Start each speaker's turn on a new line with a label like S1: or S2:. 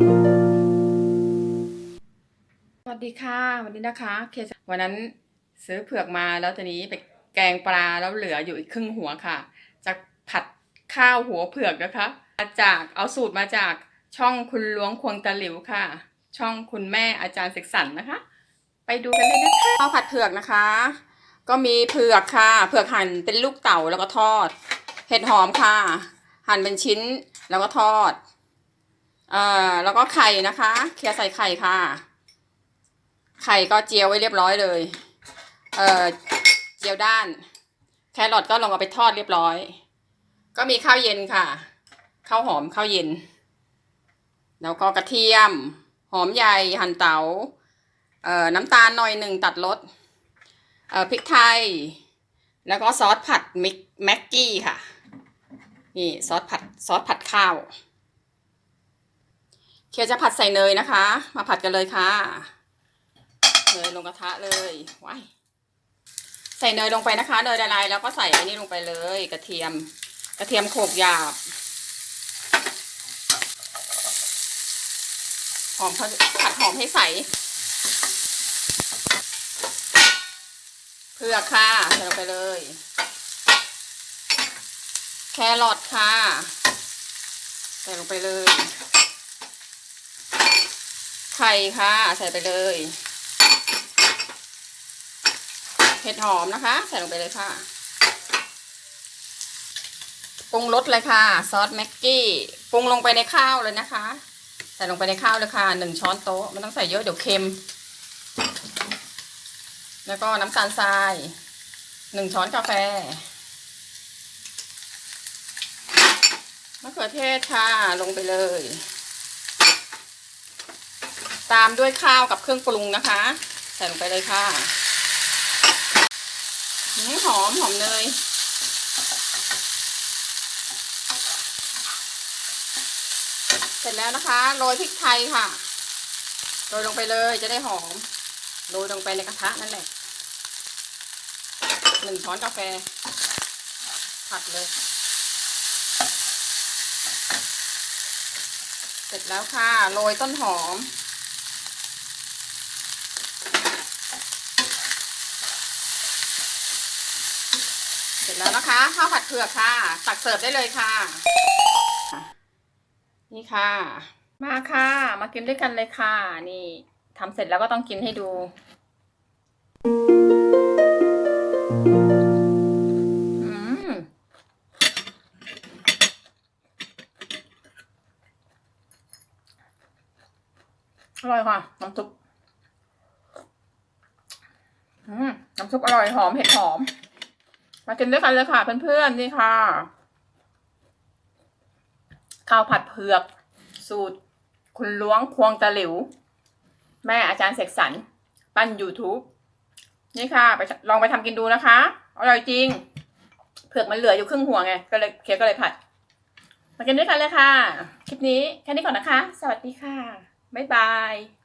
S1: สวัสดีค่ะ วันนี้นะคะเคสวันนั้นซื้อเผือกมาแล้วทีนี้ไปแกงปลาแล้วเหลืออยู่อีกครึ่งหัวค่ะจะผัดข้าวหัวเผือกนะคะมาจากเอาสูตรมาจากช่องคุณล้วงควงตะหลิวค่ะ ช่องคุณแม่อาจารย์เสกสรรนะคะ ไปดูกันเลยนะคะข้าวผัดเผือกนะคะ ก็มีเผือกค่ะ เผือกหั่นเป็นลูกเต๋าแล้วก็ทอด เห็ดหอมค่ะ หั่นเป็นชิ้นแล้วก็ทอด อ่อแล้วก็ไข่นะคะ เคลียร์ใส่ไข่ค่ะ ไข่ก็เจียวไว้เรียบร้อยเลย เอ่อเจียวด้าน แครอทก็ลงเอาไปทอดเรียบร้อย ก็มีข้าวเย็นค่ะ ข้าวหอมข้าวเย็น แล้วก็กระเทียม หอมใหญ่หั่นเตาเอ่อน้ำตาลหน่อยหนึ่งตัดรสเอ่อพริกไทย แล้วก็ซอสผัดมิกแม็กกี้ค่ะ นี่ซอสผัดซอสผัดข้าว เคียวจะผัดใส่เนยนะคะ มาผัดกันเลยค่ะเนยลงกระทะเลยว้ายใส่เนยลงไปนะคะเนยละลายแล้วก็ใส่อันนี้ลงไปเลย กระเทียม กระเทียมโขกหยาบหอมเขาผัดหอมให้ใสเผือกค่ะใส่ลงไปเลย แครอทค่ะใส่ลงไปเลย ไข่ค่ะ ใส่ไปเลยเห็ดหอมนะคะ ใส่ลงไปเลยค่ะปรุงรสเลยค่ะ ซอสแม็กกี้ปรุงลงไปในข้าวเลยนะคะ ใส่ลงไปในข้าวเลยค่ะหนึ่งช้อนโต๊ะไม่ต้องใส่เยอะเดี๋ยวเค็ม แล้วก็น้ำตาลทรายหนึ่งช้อนกาแฟมะเขือเทศค่ะลงไปเลย ตามด้วยข้าวกับเครื่องปรุงนะคะ ใส่ลงไปเลยค่ะหืมหอมหอมเนยเสร็จแล้วนะคะโรยพริกไทยค่ะโรยลงไปเลยจะได้หอมโรยลงไปในกระทะนั่นแหละหนึ่งช้อนกาแฟ ผัดเลย เสร็จแล้วค่ะโรยต้นหอม เสร็จ แล้วนะคะข้าวผัดเผือกค่ะ ตักเสิร์ฟได้เลยค่ะ นี่ค่ะ มาค่ะ มากินด้วยกันเลยค่ะ นี่ทำเสร็จแล้วก็ต้องกินให้ดูอร่อยค่ะ น้ำซุป อืม น้ำซุปอร่อยหอมเห็ดหอม มากินด้วยกันเลยค่ะเพื่อนๆนี่ค่ะ ข้าวผัดเผือก สูตร คุณล้วงควงตะหลิว แม่อาจารย์เสกสรรปั้น YouTube นี่ค่ะ ไปลองไปทำกินดูนะคะ อร่อยจริง เผือกมันเหลืออยู่ครึ่งหัวไง ก็เลยเค้กก็เลยผัด มากินด้วยกันเลยค่ะ คลิปนี้แค่นี้ก่อนนะคะ สวัสดีค่ะ บ๊ายบาย